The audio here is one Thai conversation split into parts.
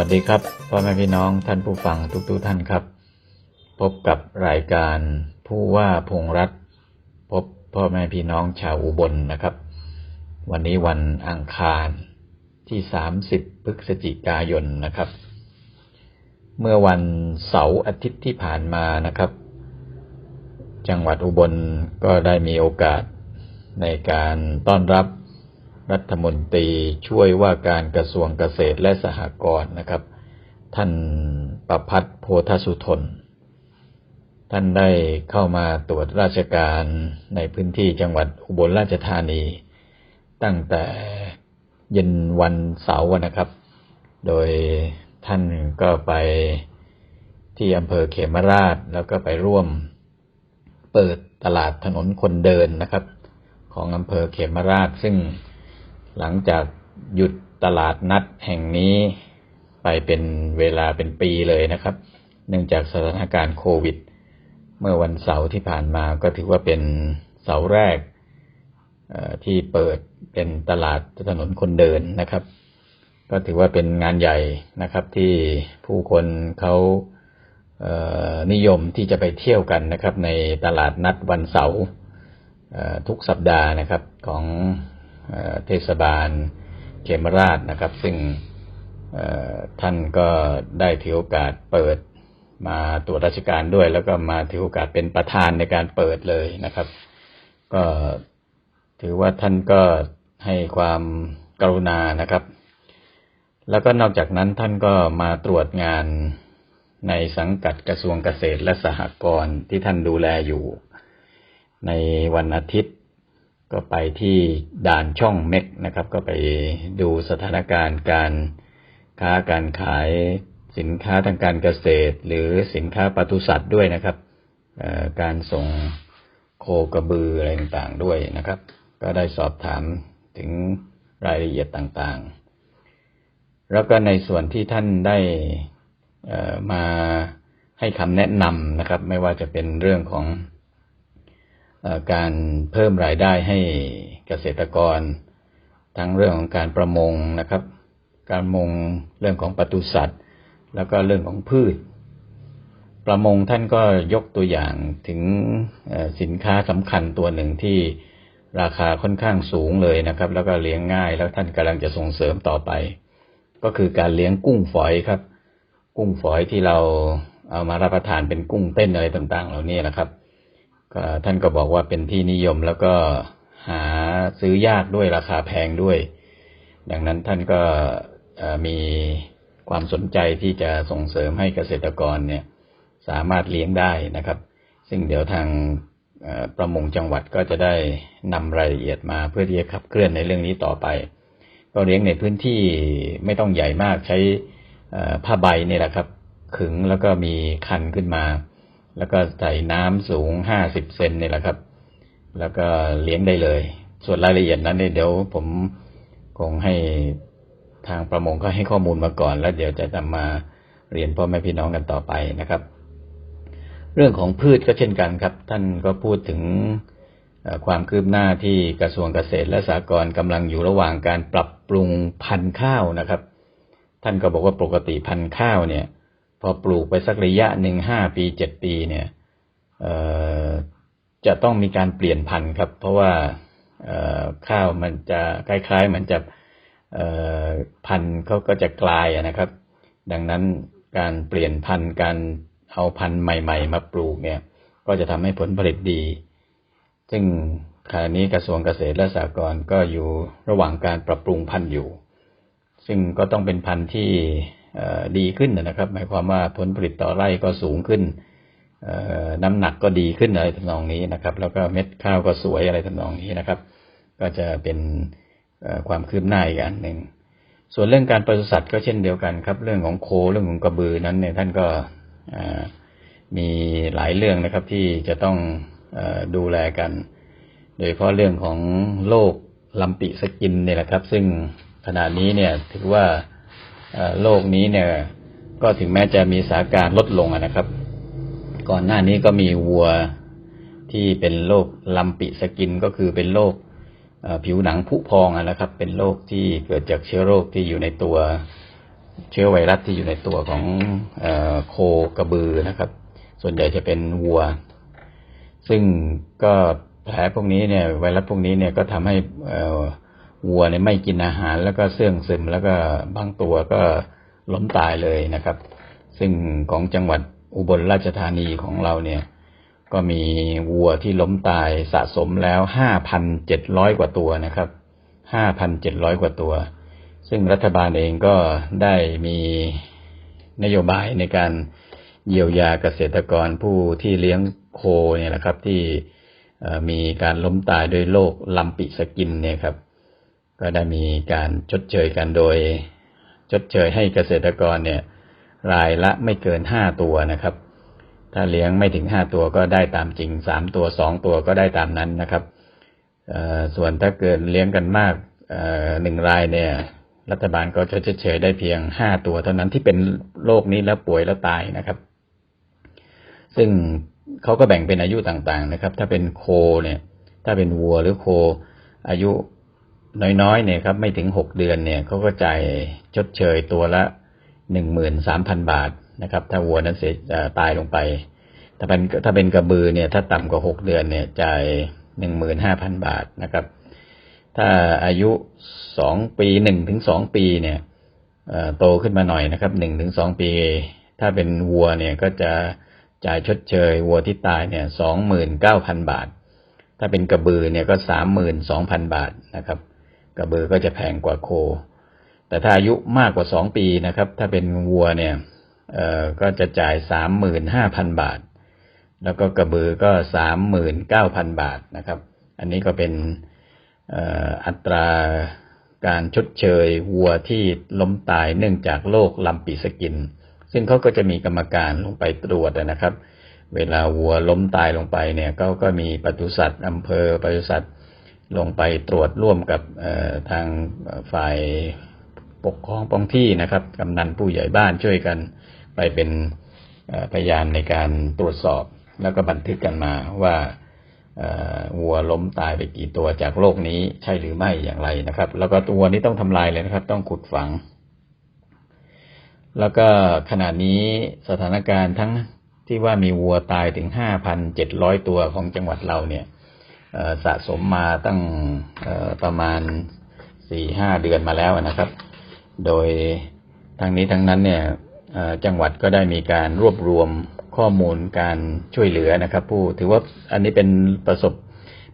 วัสดีครับพ่อแม่พี่น้องท่านผู้ฟังทุกๆทท่านครับ พบกับรายการผู้ว่าพงรัฐ พบพ่อแม่พี่น้องชาวอุบลนะครับ วันนี้วันอังคารที่30พฤศจิกายนนะครับ เมื่อวันเสาร์อาทิตย์ที่ผ่านมานะครับ จังหวัดอุบลก็ได้มีโอกาสในการต้อนรับ รัฐมนตรีช่วยว่าการกระทรวงเกษตรและสหกรณ์นะครับ ท่านประพัฒน์โพธสุทน ท่านได้เข้ามาตรวจราชการในพื้นที่จังหวัดอุบลราชธานี ตั้งแต่เย็นวันเสาร์นะครับ โดยท่านก็ไปที่อำเภอเขมราชแล้วก็ไปร่วมเปิดตลาดถนนคนเดินนะครับ ของอำเภอเขมราชซึ่ง หลังจากหยุดตลาดนัดแห่งนี้ไปเป็นเวลาเป็นปีเลยนะครับ เนื่องจากสถานการณ์โควิด เมื่อวันเสาร์ที่ผ่านมาก็ถือว่าเป็นเสาร์แรกที่เปิดเป็นตลาดถนนคนเดินนะครับ ก็ถือว่าเป็นงานใหญ่นะครับที่ผู้คนเขาเอ่อนิยมที่จะไปเที่ยวกันนะครับ ในตลาดนัดวันเสาร์ทุกสัปดาห์นะครับของ เทศบาลเขมราชนะครับ ซึ่งท่านก็ได้ถือโอกาสเปิดมาตรวจราชการด้วย แล้วก็มาถือโอกาสเป็นประธานในการเปิดเลยนะครับ ก็ถือว่าท่านก็ให้ความกรุณานะครับ แล้วก็นอกจากนั้นท่านก็มาตรวจงานในสังกัดกระทรวงเกษตรและสหกรณ์ที่ท่านดูแลอยู่ ในวันอาทิตย์ ก็ไปที่ด่านช่องเม็กนะครับ ก็ไปดูสถานการณ์การค้าการขายสินค้าทางการเกษตร หรือสินค้าปศุสัตว์ด้วยนะครับการส่งโคกระบืออะไรต่างๆด้วยนะครับ ก็ได้สอบถามถึงรายละเอียดต่างๆ แล้วก็ในส่วนที่ท่านได้มาให้คำแนะนำนะครับ ไม่ว่าจะเป็นเรื่องของ การเพิ่มรายได้ให้เกษตรกร ทั้งเรื่องของการประมงนะครับ การมงเรื่องของปศุสัตว์ แล้วก็เรื่องของพืช ประมงท่านก็ยกตัวอย่างถึงสินค้าสำคัญตัวหนึ่งที่ราคาค่อนข้างสูงเลยนะครับ แล้วก็เลี้ยงง่ายแล้วท่านกำลังจะส่งเสริมต่อไป ก็คือการเลี้ยงกุ้งฝอยครับ กุ้งฝอยที่เราเอามารับประทานเป็นกุ้งเต้นอะไรต่างๆ เหล่านี้นะครับ ท่านก็บอกว่าเป็นที่นิยมแล้วก็หาซื้อยากด้วยราคาแพงด้วย ดังนั้นท่านก็มีความสนใจที่จะส่งเสริมให้เกษตรกรเนี่ยสามารถเลี้ยงได้นะครับ ซึ่งเดี๋ยวทางประมงจังหวัดก็จะได้นำรายละเอียดมาเพื่อที่จะขับเคลื่อนในเรื่องนี้ต่อไป ก็เลี้ยงในพื้นที่ไม่ต้องใหญ่มากใช้ผ้าใบเนี่ยแหละครับ ขึงแล้วก็มีคันขึ้นมา แล้วก็ใส่น้ำสูงห้าสิบเซนนี่แหละครับ แล้วก็เลี้ยงได้เลย ส่วนรายละเอียดนั้นเนี่ยเดี๋ยวผมคงให้ทางประมงก็ให้ข้อมูลมาก่อน แล้วเดี๋ยวจะนำมาเรียนพ่อแม่พี่น้องกันต่อไปนะครับ เรื่องของพืชก็เช่นกันครับ ท่านก็พูดถึงความคืบหน้าที่กระทรวงเกษตรและสหกรณ์กำลังอยู่ระหว่างการปรับปรุงพันธุ์ข้าวนะครับ ท่านก็บอกว่าปกติพันธุ์ข้าวเนี่ย พอปลูกไปสักระยะหนึ่งห้าปีเจ็ดปีเนี่ยจะต้องมีการเปลี่ยนพันธุ์ครับ เพราะว่าข้าวมันจะคล้ายๆเหมือนจะพันธุ์เขาก็จะกลายนะครับ ดังนั้นการเปลี่ยนพันธุ์การเอาพันธุ์ใหม่ ๆ มาปลูกเนี่ย ก็จะทำให้ผลผลิตดี ซึ่งขณะนี้กระทรวงเกษตรและสหกรณ์ก็อยู่ระหว่างการปรับปรุงพันธุ์อยู่ ซึ่งก็ต้องเป็นพันธุ์ที่ ดีขึ้นนะครับ หมายความว่าผลผลิตต่อไร่ก็สูงขึ้นน้ำหนักก็ดีขึ้นอะไรทำนองนี้นะครับ แล้วก็เม็ดข้าวก็สวยอะไรทำนองนี้นะครับ ก็จะเป็นความคืบหน้าอีกอันหนึ่งส่วนเรื่องการปศุสัตว์ก็เช่นเดียวกันครับ เรื่องของโคเรื่องของกระบือนั้นเนี่ยท่านก็มีหลายเรื่องนะครับที่จะต้องอดูแลกัน โดยเฉพาะเรื่องของโรคลำปีสกินเนี่ยแหละครับ ซึ่งขณะนี้เนี่ยถือว่า โรคนี้เนี่ย ก็ถึงแม้จะมีสถานการณ์ลดลงนะครับ ก่อนหน้านี้ก็มีวัวที่เป็นโรคลำปีสกินก็คือเป็นโรคผิวหนังผุพองนะครับ เป็นโรคที่เกิดจากเชื้อโรคที่อยู่ในตัวเชื้อไวรัสที่อยู่ในตัวของอโคกระบือนะครับ ส่วนใหญ่จะเป็นวัว ซึ่งก็แผลพวกนี้เนี่ยไวรัสพวกนี้เนี่ยก็ทำให้อ่อ วัวเนี่ยไม่กินอาหารแล้วก็เสื่องซึมแล้วก็บางตัวก็ล้มตายเลยนะครับ ซึ่งของจังหวัดอุบลราชธานีของเราเนี่ย ก็มีวัวที่ล้มตายสะสมแล้วห้าพันเจ็ดร้อยกว่าตัวนะครับห้าพันเจ็ดร้อยกว่าตัว ซึ่งรัฐบาลเองก็ได้มีนโยบายในการเยียวยาเกษตรกรผู้ที่เลี้ยงโคเนี่ยแหละครับที่มีการล้มตายด้วยโรคลำปีสกินเนี่ยครับ ก็ได้มีการชดเชยกันโดย ชดเชยให้เกษตรกรเนี่ยรายละไม่เกินห้าตัวนะครับ ถ้าเลี้ยงไม่ถึงห้าตัวก็ได้ตามจริงสามตัวสองตัวก็ได้ตามนั้นนะครับส่วนถ้าเกิดเลี้ยงกันมากหนึ่งรายเนี่ย รัฐบาลก็จะชดเชยได้เพียงห้าตัวเท่านั้นที่เป็นโรคนี้แล้วป่วยแล้วตายนะครับ ซึ่งเขาก็แบ่งเป็นอายุต่างๆนะครับ ถ้าเป็นโคเนี่ย ถ้าเป็นวัวหรือโคอายุ น้อยๆเนี่ยครับไม่ถึงหกเดือนเนี่ยเขาก็จ่ายชดเชยตัวละหนึ่งหมื่นสามพันบาทนะครับ ถ้าวัวนั้นเสียตายลงไป ถ้าเป็นถ้าเป็นกระบือเนี่ย ถ้าต่ำกว่าหกเดือนเนี่ยจ่ายหนึ่งหมื่นห้าพันบาทนะครับ ถ้าอายุสองปีหนึ่งถึงสองปีเนี่ยโตขึ้นมาหน่อยนะครับหนึ่งถึงสองปี ถ้าเป็นวัวเนี่ยก็จะจ่ายชดเชยวัวที่ตายเนี่ยสองหมื่นเก้าพันบาท ถ้าเป็นกระบือเนี่ยก็สามหมื่นสองพันบาทนะครับ กระเบือก็จะแพงกว่าโค แต่ถ้าอายุมากกว่าสองปีนะครับ ถ้าเป็นวัวเนี่ยเอ่อก็จะจ่ายสามหมื่นห้าพันบาท แล้วก็กระเบือก็สามหมื่นเก้าพันบาทนะครับ อันนี้ก็เป็นอัตราการชดเชยวัวที่ล้มตายเนื่องจากโรคลำปีสกิน ซึ่งเขาก็จะมีกรรมการลงไปตรวจนะครับ เวลาวัวล้มตายลงไปเนี่ยก็ก็มีปศุสัตว์อำเภอปศุสัตว์ ลงไปตรวจร่วมกับทางฝ่ายปกครองท้องที่นะครับกำนันผู้ใหญ่บ้านช่วยกันไปเป็นพยานในการตรวจสอบ แล้วก็บันทึกกันมาว่าวัวล้มตายไปกี่ตัวจากโรคนี้ใช่หรือไม่อย่างไรนะครับ แล้วก็ตัวนี้ต้องทำลายเลยนะครับ ต้องขุดฝัง แล้วก็ขณะนี้สถานการณ์ทั้งที่ว่ามีวัวตายถึง5,700ตัวของจังหวัดเราเนี่ย สะสมมาตั้งประมาณ4-5เดือนมาแล้วนะครับ โดยทั้งนี้ทั้งนั้นเนี่ยจังหวัดก็ได้มีการรวบรวมข้อมูลการช่วยเหลือนะครับ ผู้ถือว่าอันนี้เป็นประสบ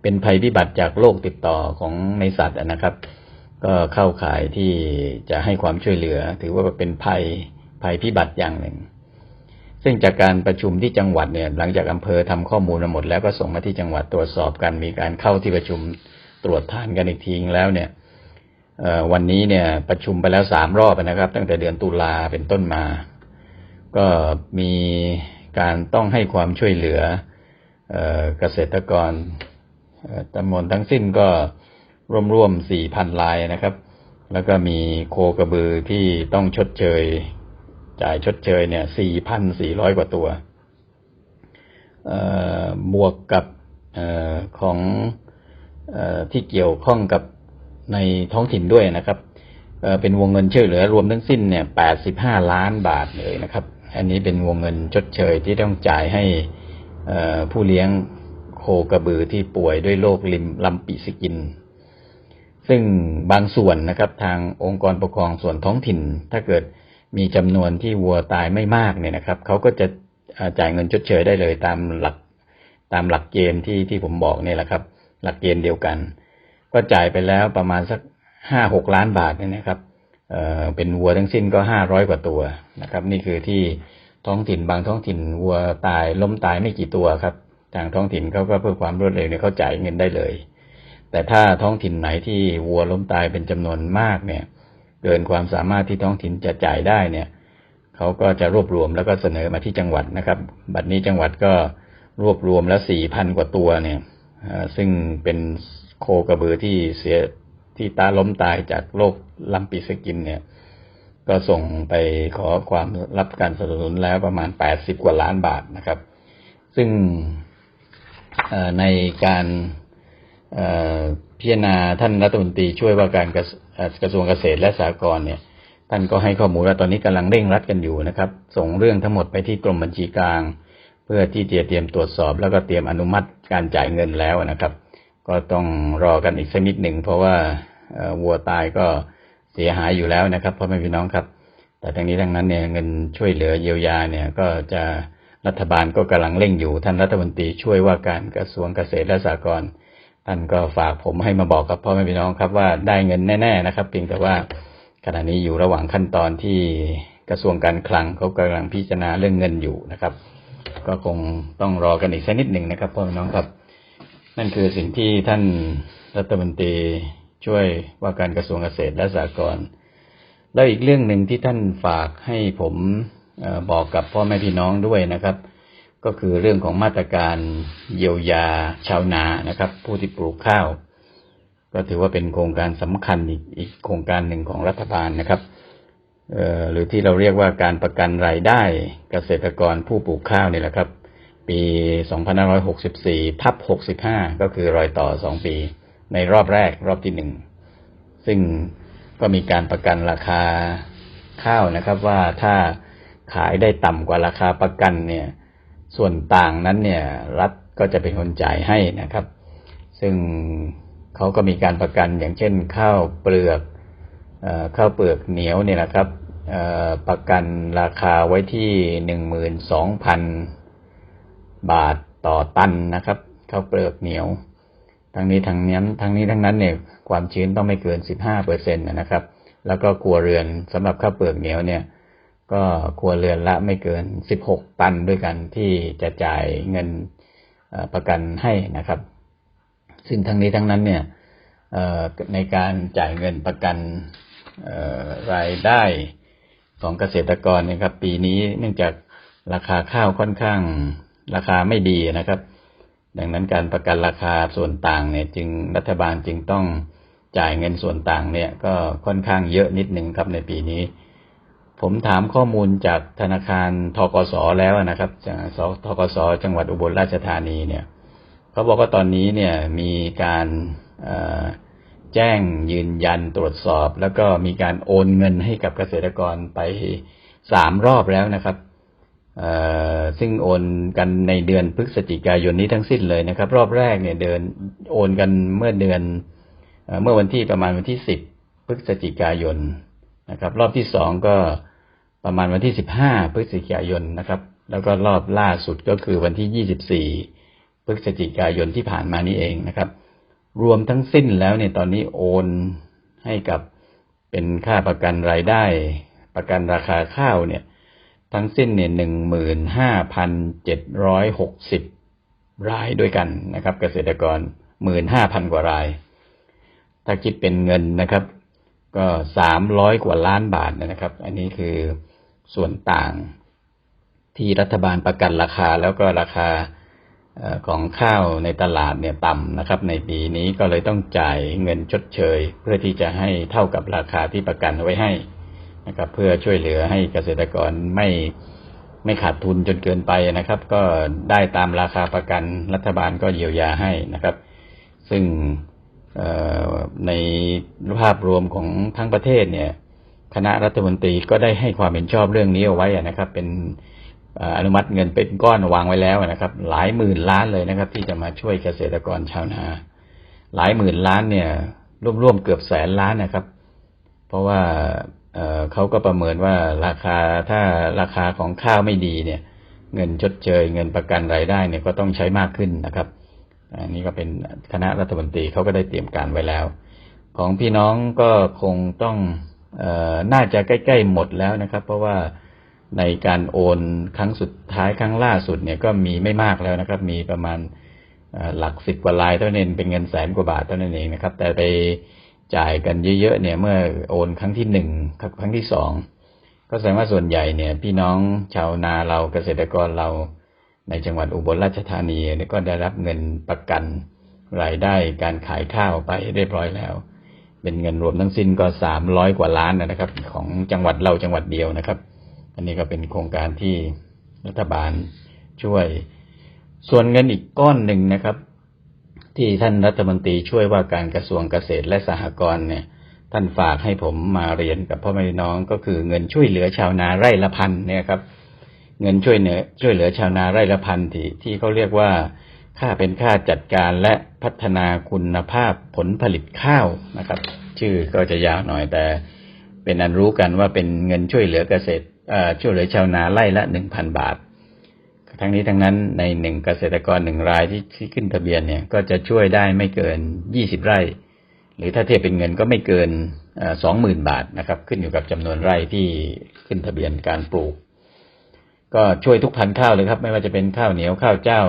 เป็นภัยพิบัติจากโรคติดต่อของในสัตว์นะครับ ก็เข้าข่ายที่จะให้ความช่วยเหลือ ถือว่าเป็นภัยภัยพิบัติอย่างหนึ่ง ซึ่งจากการประชุมที่จังหวัดเนี่ย หลังจากอำเภอทำข้อมูลมาหมด แล้วก็ส่งมาที่จังหวัดตรวจสอบกันมีการเข้าที่ประชุมตรวจทานกันอีกทีแล้วเนี่ยวันนี้เนี่ยประชุมไปแล้วสามรอบนะครับ ตั้งแต่เดือนตุลาเป็นต้นมา ก็มีการต้องให้ความช่วยเหลือเอเกษตรกรจำนวนทั้งสิ้นก็ร่วมๆสี่พันลายนะครับ แล้วก็มีโคกระบือที่ต้องชดเชย จ่ายชดเชยเนี่ยสี่พันสี่ร้อยกว่าตัวบวกกับออของออที่เกี่ยวข้องกับในท้องถิ่นด้วยนะครับเเป็นวงเงินช่วยเหลือรวมทั้งสิ้นเนี่ยแปดสิบห้าล้านบาทเลยนะครับ อันนี้เป็นวงเงินชดเชยที่ต้องจ่ายให้ผู้เลี้ยงโคกระบือที่ป่วยด้วยโรคลิมลำปีสกิน ซึ่งบางส่วนนะครับ ทางองค์กรปกครองส่วนท้องถิ่น ถ้าเกิด มีจำนวนที่วัวตายไม่มากเนี่ยนะครับเขาก็จะจ่ายเงินชดเชยได้เลยตามหลักตามหลักเกณฑ์ที่ที่ผมบอกเนี่ยแหละครับ หลักเกณฑ์เดียวกัน ก็จ่ายไปแล้วประมาณสักห้าหกล้านบาทเนี่ยนะครับเอ่อเป็นวัวทั้งสิ้นก็ห้าร้อยกว่าตัวนะครับ นี่คือที่ท้องถิ่นบางท้องถิ่นวัวตายล้มตายไม่กี่ตัวครับทางท้องถิ่นเขาก็เพื่อความรวดเร็วเนี่ยเขาจ่ายเงินได้เลย แต่ถ้าท้องถิ่นไหนที่วัวล้มตายเป็นจำนวนมากเนี่ย เกินความสามารถที่ท้องถิ่นจะจ่ายได้เนี่ยเขาก็จะรวบรวมแล้วก็เสนอมาที่จังหวัดนะครับ บัดนี้จังหวัดก็รวบรวมแล้วสี่พันกว่าตัวเนี่ยซึ่งเป็นโคกระบือที่เสียที่ตาล้มตายจากโรคลำปีสกินเนี่ย ก็ส่งไปขอความรับการสนับสนุนแล้วประมาณ80กว่าล้านบาทนะครับ ซึ่งในการพิจารณาท่านรัฐมนตรีช่วยว่าการกระกระทรวงเกษตรและสหกรณ์เนี่ย ท่านก็ให้ข้อมูลว่าตอนนี้กำลังเร่งรัดกันอยู่นะครับ ส่งเรื่องทั้งหมดไปที่กรมบัญชีกลาง เพื่อที่จะเตรียมตรวจสอบ แล้วก็เตรียมอนุมัติการจ่ายเงินแล้วนะครับ ก็ต้องรอกันอีกสักนิดหนึ่งเพราะว่าวัวตายก็เสียหายอยู่แล้วนะครับพ่อแม่พี่น้องครับ แต่ทั้งนี้ทั้งนั้นเนี่ยเงินช่วยเหลือเยียวยาเนี่ยก็จะรัฐบาลก็กำลังเร่งอยู่ท่านรัฐมนตรีช่วยว่าการกระทรวงเกษตรและสหกรณ์ ท่านก็ฝากผมให้มาบอกกับพ่อแม่พี่น้องครับว่าได้เงินแน่ ๆนะครับ เพียงแต่ว่าขณะนี้อยู่ระหว่างขั้นตอนที่กระทรวงการคลังเขากำลังพิจารณาเรื่องเงินอยู่นะครับ ก็คงต้องรอกันอีกสักนิดหนึ่งนะครับพ่อแม่พี่น้องครับ นั่นคือสิ่งที่ท่านรัฐมนตรีช่วยว่าการกระทรวงเกษตรและสหกรณ์แล้วอีกเรื่องหนึ่งที่ท่านฝากให้ผมบอกกับพ่อแม่พี่น้องด้วยนะครับ ก็คือเรื่องของมาตรการเยียวยาชาวนานะครับ ผู้ที่ปลูกข้าว ก็ถือว่าเป็นโครงการสำคัญอีกอีกโครงการหนึ่งของรัฐบาลนะครับหรือที่เราเรียกว่าการประกันรายได้เกษตรกรผู้ปลูกข้าวนี่แหละครับ ปี 2564 ทับ 65 ก็คือรอยต่อ 2 ปี ในรอบแรกรอบที่หนึ่งซึ่งก็มีการประกันราคาข้าวนะครับ ว่าถ้าขายได้ต่ำกว่าราคาประกันเนี่ย ส่วนต่างนั้นเนี่ย รัฐก็จะเป็นคนจ่ายให้นะครับ ซึ่งเขาก็มีการประกันอย่างเช่น ข้าวเปลือกอข้าวเปลือกเหนียวเนี่ยนะครับประกันราคาไว้ที่หนึ่งหมื่นสองพันบาทต่อตันนะครับข้าวเปลือกเหนียวทั้งนี้ทั้งนั้นทั้งนี้ทั้งนั้นเนี่ยความชื้นต้องไม่เกิน15เปอร์เซ็นต์นะครับ แล้วก็ครัวเรือนสำหรับข้าวเปลือกเหนียวเนี่ย ก็ครัวเรือนละไม่เกิน 16 ตันด้วยกันที่จะจ่ายเงินประกันให้นะครับ ซึ่งทั้งนี้ทั้งนั้นเนี่ยในการจ่ายเงินประกันรายได้ของเกษตรกรนยครับ ปีนี้เนื่องจากราคาข้าวค่อนข้างราคาไม่ดีนะครับ ดังนั้นการประกันราคาส่วนต่างเนี่ยจึงรัฐบาลจึงต้องจ่ายเงินส่วนต่างเนี่ยก็ค่อนข้างเยอะนิดหนึ่งครับในปีนี้ ผมถามข้อมูลจากธนาคารทกสแล้วนะครับจากสทกสจังหวัดอุบลราชธานีเนี่ยเขาบอกว่าตอนนี้เนี่ยมีการแจ้งยืนยันตรวจสอบ แล้วก็มีการโอนเงินให้กับเกษตรกรไปสามรอบแล้วนะครับซึ่งโอนกันในเดือนพฤศจิกายนนี้ทั้งสิ้นเลยนะครับ รอบแรกเนี่ยเดินโอนกันเมื่อเดือนเอเมื่อวันที่ประมาณวันที่สิบพฤศจิกายน นะครับ รอบที่สองก็ประมาณวันที่สิบห้าพฤศจิกายนนะครับ แล้วก็รอบล่าสุดก็คือวันที่ยี่สิบสี่พฤศจิกายนที่ผ่านมานี้เองนะครับ รวมทั้งสิ้นแล้วเนี่ยตอนนี้โอนให้กับเป็นค่าประกันรายได้ ประกันราคาข้าวเนี่ย ทั้งสิ้นเนี่ยหนึ่งหมื่นห้าพันเจ็ดร้อยหกสิบรายด้วยกันนะครับ เกษตรกรหมื่นห้าพันกว่าราย ถ้าคิดเป็นเงินนะครับ ก็สามร้อยกว่าล้านบาทนะครับ อันนี้คือส่วนต่างที่รัฐบาลประกันราคาแล้วก็ราคาของข้าวในตลาดเนี่ยต่ำนะครับ ในปีนี้ก็เลยต้องจ่ายเงินชดเชย เพื่อที่จะให้เท่ากับราคาที่ประกันไว้ให้นะครับ เพื่อช่วยเหลือให้เกษตรกรไม่ไม่ขาดทุนจนเกินไปนะครับ ก็ได้ตามราคาประกันรัฐบาลก็เยียวยาให้นะครับ ซึ่ง ในภาพรวมของทั้งประเทศเนี่ย คณะรัฐมนตรีก็ได้ให้ความเห็นชอบเรื่องนี้เอาไว้นะครับ เป็นอนุมัติเงินเป็นก้อนวางไว้แล้วนะครับ หลายหมื่นล้านเลยนะครับ ที่จะมาช่วยเกษตรกรชาวนา หลายหมื่นล้านเนี่ยร่วมๆเกือบแสนล้านนะครับ เพราะว่าเอ่อเขาก็ประเมินว่าราคาถ้าราคาของข้าวไม่ดีเนี่ย เงินชดเชยเงินประกันรายได้เนี่ยก็ต้องใช้มากขึ้นนะครับ อันนี้ก็เป็นคณะรัฐมนตรีเขาก็ได้เตรียมการไว้แล้ว ของพี่น้องก็คงต้องออน่าจะใกล้ๆหมดแล้วนะครับ เพราะว่าในการโอนครั้งสุดท้ายครั้งล่าสุดเนี่ยก็มีไม่มากแล้วนะครับ มีประมาณหลักสิบกว่าลายเท่านั้นเองเป็นเงินแสนกว่าบาทเท่านั้นเองนะครับ แต่ไปจ่ายกันเยอะๆเนี่ยเมื่อโอนครั้งที่หนึ่งกับครั้งที่สองก็แสดงว่าส่วนใหญ่เนี่ย พี่น้องชาวนาเราเกษตรกรเรา ในจังหวัดอุบลราชธานีเนี่ยก็ได้รับเงินประกันรายได้การขายข้าวไปเรียบร้อยแล้ว เป็นเงินรวมทั้งสิ้นก็สามร้อยกว่าล้านนะครับ ของจังหวัดเราจังหวัดเดียวนะครับ อันนี้ก็เป็นโครงการที่รัฐบาลช่วย ส่วนเงินอีกก้อนหนึ่งนะครับ ที่ท่านรัฐมนตรีช่วยว่าการกระทรวงเกษตรและสหกรณ์เนี่ย ท่านฝากให้ผมมาเรียนกับพ่อแม่น้องก็คือเงินช่วยเหลือชาวนาไร่ละพันเนี่ยครับ เงินช่วยเหลือช่วยเหลือชาวนาไร่ละพันที่ที่เขาเรียกว่าค่าเป็นค่าจัดการและพัฒนาคุณภาพผลผลิตข้าวนะครับ ชื่อก็จะยาวหน่อยแต่ เป็นอันรู้กันว่าเป็นเงินช่วยเหลือเกษตรช่วยเหลือชาวนาไร่ละหนึ่งพันบาท ทั้งนี้ทั้งนั้นในหนึ่งเกษตรกรหนึ่งรายที่ที่ขึ้นทะเบียนเนี่ยก็จะช่วยได้ไม่เกินยี่สิบไร่ หรือถ้าเทียบเป็นเงินก็ไม่เกินสองหมื่นบาทนะครับ ขึ้นอยู่กับจำนวนไร่ที่ขึ้นทะเบียนการปลูก ก็ช่วยทุกพันธุ์ข้าวเลยครับ ไม่ว่าจะเป็นข้าวเหนียวข้าวเจ้า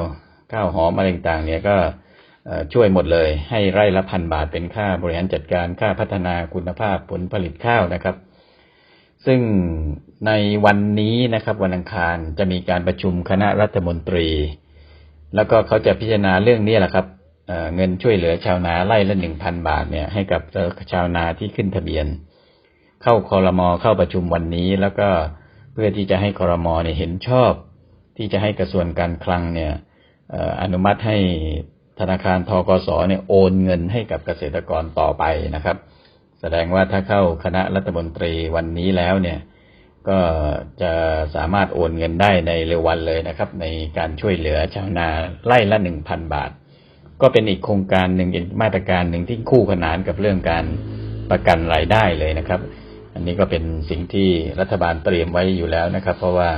ข้าวหอมอะไรต่างๆเนี่ยก็ช่วยหมดเลย ให้ไร่ละพันบาทเป็นค่าบริหารจัดการค่าพัฒนาคุณภาพผลผลิตข้าวนะครับ ซึ่งในวันนี้นะครับ วันอังคารจะมีการประชุมคณะรัฐมนตรี แล้วก็เขาจะพิจารณาเรื่องนี้แหละครับเเงินช่วยเหลือชาวนาไร่ละหนึ่งพันบาทเนี่ยให้กับชาวนาที่ขึ้นทะเบียน เข้าคอรมอเข้าประชุมวันนี้แล้วก็ เพื่อที่จะให้คอรมอเนี่ยเห็นชอบ ที่จะให้กระทรวงการคลังเนี่ยอนุมัติให้ธนาคารทกสเนี่ยโอนเงินให้กับเกษตรกรต่อไปนะครับ แสดงว่าถ้าเข้าคณะรัฐมนตรีวันนี้แล้วเนี่ยก็จะสามารถโอนเงินได้ในเร็ววันเลยนะครับ ในการช่วยเหลือชาวนาไร่ละหนึ่งพันบาท ก็เป็นอีกโครงการหนึ่งเป็นมาตรการหนึ่งที่คู่ขนานกับเรื่องการประกันรายได้เลยนะครับ อันนี้ก็เป็นสิ่งที่รัฐบาลเตรียมไว้อยู่แล้วนะครับ เพราะว่า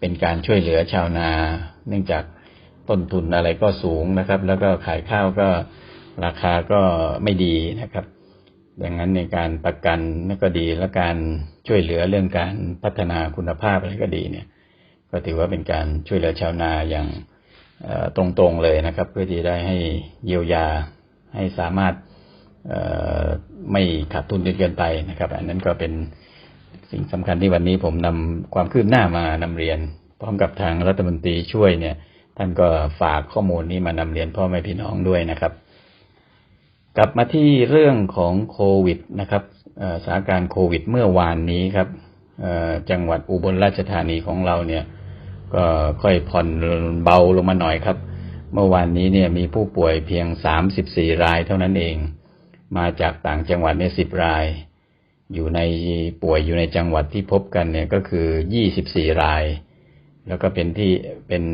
เป็นการช่วยเหลือชาวนา เนื่องจากต้นทุนอะไรก็สูงนะครับ แล้วก็ขายข้าวก็ราคาก็ไม่ดีนะครับ ดังนั้นในการประกันนั่นก็ดีและการช่วยเหลือเรื่องการพัฒนาคุณภาพอะไรก็ดีเนี่ย ก็ถือว่าเป็นการช่วยเหลือชาวนาอย่างตรงๆเลยนะครับ เพื่อที่ได้ให้เยียวยาให้สามารถ ไม่ขาดทุนจนเกินไปนะครับ อันนั้นก็เป็นสิ่งสำคัญที่วันนี้ผมนำความคืบหน้ามานำเรียน พร้อมกับทางรัฐมนตรีช่วยเนี่ย ท่านก็ฝากข้อมูลนี้มานำเรียนพ่อแม่พี่น้องด้วยนะครับ กลับมาที่เรื่องของโควิดนะครับสถานการณ์โควิดเมื่อวานนี้ครับจังหวัดอุบลราชธานีของเราเนี่ย ก็ค่อยผ่อนเบาลงมาหน่อยครับ เมื่อวานนี้เนี่ยมีผู้ป่วยเพียง 34 รายเท่านั้นเอง มาจากต่างจังหวัดเนี่ย10ราย อยู่ในป่วยอยู่ในจังหวัดที่พบกันเนี่ยก็คือ24ราย แล้วก็เป็นที่เป็น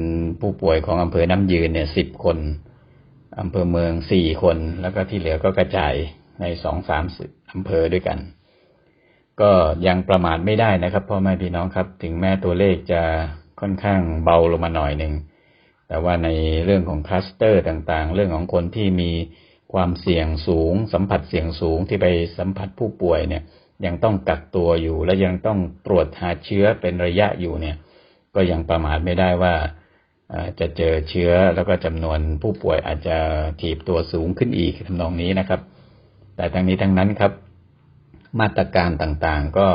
ผู้ป่วยของอำเภอน้ำยืนเนี่ย10คนอำเภอเมือง4คน แล้วก็ที่เหลือก็กระจายในสองสามอำเภอด้วยกัน ก็ยังประมาทไม่ได้นะครับพ่อแม่พี่น้องครับ ถึงแม้ตัวเลขจะค่อนข้างเบาลงมาหน่อยหนึ่งแต่ว่าในเรื่องของคลัสเตอร์ต่างๆ เรื่องของคนที่มี ความเสี่ยงสูง สัมผัสเสี่ยงสูงที่ไปสัมผัสผู้ป่วยเนี่ยยังต้องกักตัวอยู่ และยังต้องตรวจหาเชื้อเป็นระยะอยู่เนี่ย ก็ยังประมาทไม่ได้ว่าจะเจอเชื้อแล้วก็จำนวนผู้ป่วยอาจจะถีบตัวสูงขึ้นอีกทำนองนี้นะครับ แต่ทั้งนี้ทั้งนั้นครับ มาตรการต่างๆ ก็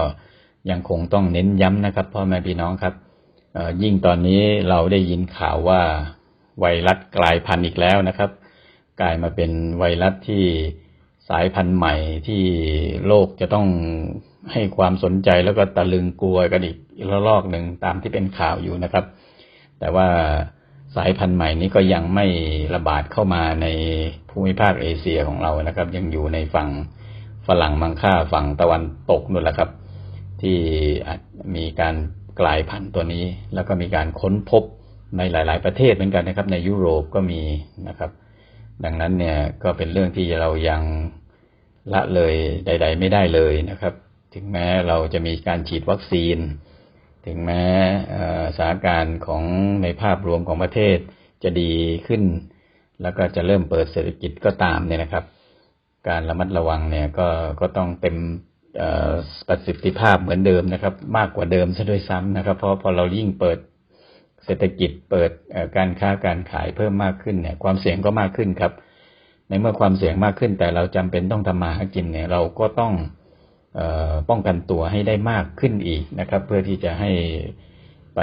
ยังคงต้องเน้นย้ำนะครับพ่อแม่พี่น้องครับยิ่งตอนนี้เราได้ยินข่าวว่าไวรัสกลายพันธุ์อีกแล้วนะครับ กลายมาเป็นไวรัสที่สายพันธุ์ใหม่ที่โลกจะต้องให้ความสนใจแล้วก็ตะลึงกลัวกันอีกระลอกหนึ่งตามที่เป็นข่าวอยู่นะครับ แต่ว่าสายพันธุ์ใหม่นี้ก็ยังไม่ระบาดเข้ามาในภูมิภาคเอเชียของเรานะครับ ยังอยู่ในฝั่งฝรั่งมังค่าฝั่งตะวันตกนู่นแหละครับ ที่อาจมีการกลายพันธุ์ตัวนี้ แล้วก็มีการค้นพบในหลาย ๆ ประเทศเหมือนกันนะครับ ในยุโรปก็มีนะครับ ดังนั้นเนี่ยก็เป็นเรื่องที่เรายังละเลยใด ๆ ไม่ได้เลยนะครับ ถึงแม้เราจะมีการฉีดวัคซีน ถึงแม้สถานการณ์ของในภาพรวมของประเทศจะดีขึ้น แล้วก็จะเริ่มเปิดเศรษฐกิจก็ตามเนี่ยนะครับ การระมัดระวังเนี่ยก็ก็ต้องเต็มประสิทธิภาพเหมือนเดิมนะครับ มากกว่าเดิมซะด้วยซ้ำนะครับ เพราะพอเรายิ่งเปิด เศรษฐกิจเปิดการค้าการขายเพิ่มมากขึ้นเนี่ย ความเสี่ยงก็มากขึ้นครับ ในเมื่อความเสี่ยงมากขึ้น แต่เราจำเป็นต้องทำมาหากินเนี่ย เราก็ต้องออป้องกันตัวให้ได้มากขึ้นอีกนะครับ เพื่อที่จะให้ไป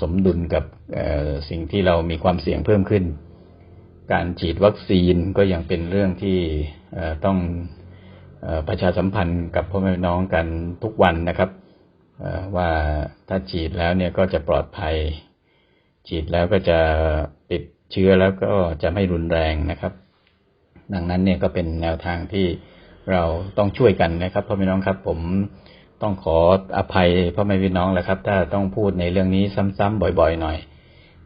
สมดุลกับสิ่งที่เรามีความเสี่ยงเพิ่มขึ้น การฉีดวัคซีนก็ยังเป็นเรื่องที่ต้องอประชาสัมพันธ์กับพ่อแม่น้องกันทุกวันนะครับว่าถ้าฉีดแล้วเนี่ยก็จะปลอดภัย ฉีดแล้วก็จะติดเชื้อแล้วก็จะไม่รุนแรงนะครับ ดังนั้นเนี่ยก็เป็นแนวทางที่เราต้องช่วยกันนะครับพ่อแม่น้องครับ ผมต้องขออภัยพ่อแม่พี่น้องแหละครับ ถ้าต้องพูดในเรื่องนี้ซ้ำๆบ่อย ๆ หน่อย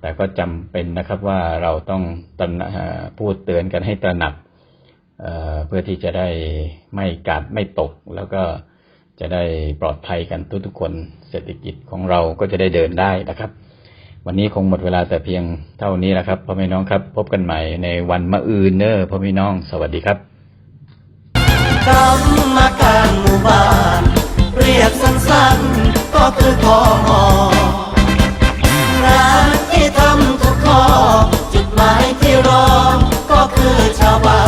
แต่ก็จำเป็นนะครับว่าเราต้องตระพูดเตือนกันให้ตระหนักเเพื่อที่จะได้ไม่กาดไม่ตก แล้วก็จะได้ปลอดภัยกันทุกๆคนเศรษฐกิจของเราก็จะได้เดินได้นะครับ วันนี้คงหมดเวลาแต่เพียงเท่านี้นะครับพ่อแม่น้องครับ พบกันใหม่ในวันมะอืนเนอพ่อแม่น้อง สวัสดีครับกรรมการหมู่บ้าน เรียกสั้นๆ ก็คือคอหองานที่ทำทุกข้อ จุดหมายที่รอก็คือชาวบ้าน